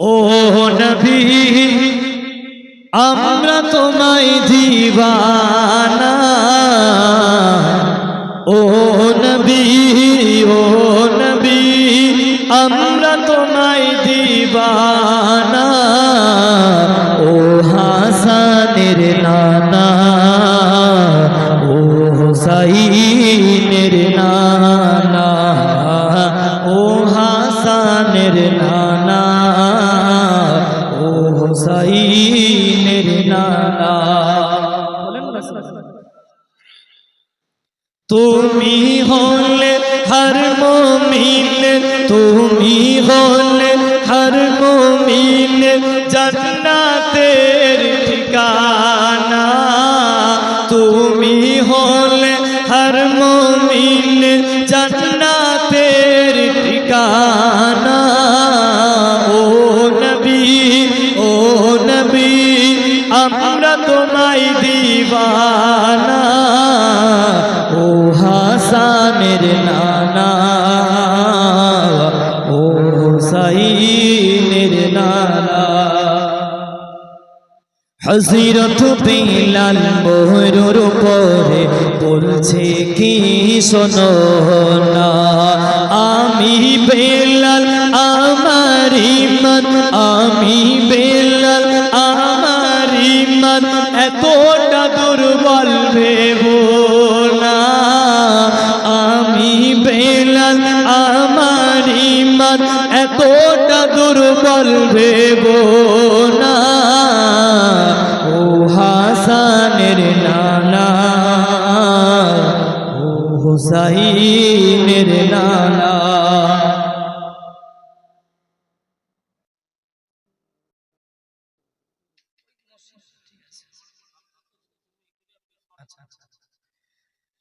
ও নবী, আমরা তোমায় দিবানা। ও নবী ও নবী, আমরা তোমায় দিবানা। ও হাসানের নানা, ও হুসাইনের নানা। নানা। তুমি হলে হর মোমিন, তুমি হলে হর মোমিন, জান্নাতের ঠিকানা। তুমি হলে হর মোমিন, জান্নাতের ঠিকানা। হাসানের নানা, ও সাইনের নানা। হজিরত বিলাল মোহরুর পরে বলছে, কি শোনো না, আমি বেলাল, আমার ইমান আমি বেলাল, আমার ইমান এতটা দুর্বল ভেব ইমান এতটা দুর্বল ভেব না। ও হাসানের নানা ও হুসাইনের নানা।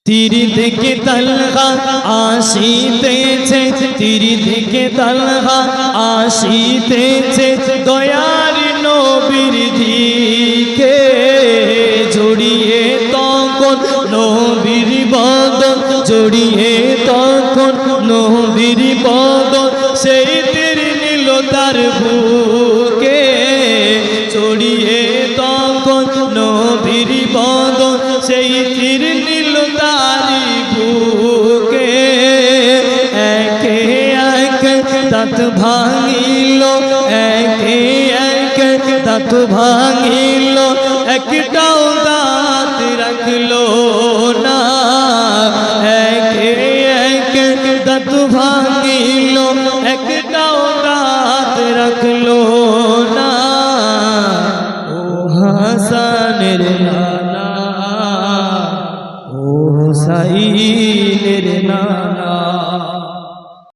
তীর থেকে তলহা আসিতেছে, তীর থেকে তলহা আসিতেছে, দয়ার নবীর দিকে জড়িয়ে তখন নবীর বদন, জড়িয়ে তখন নবীর বদন। দাঁত ভাঙিল, একে এক দাঁত ভাঙিল, একটাও দাঁত রাখল না। একে এক দাঁত ভাঙিল, একটাও দাঁত রাখল না। ও হাসানের নানা, ও সাইনের নানা।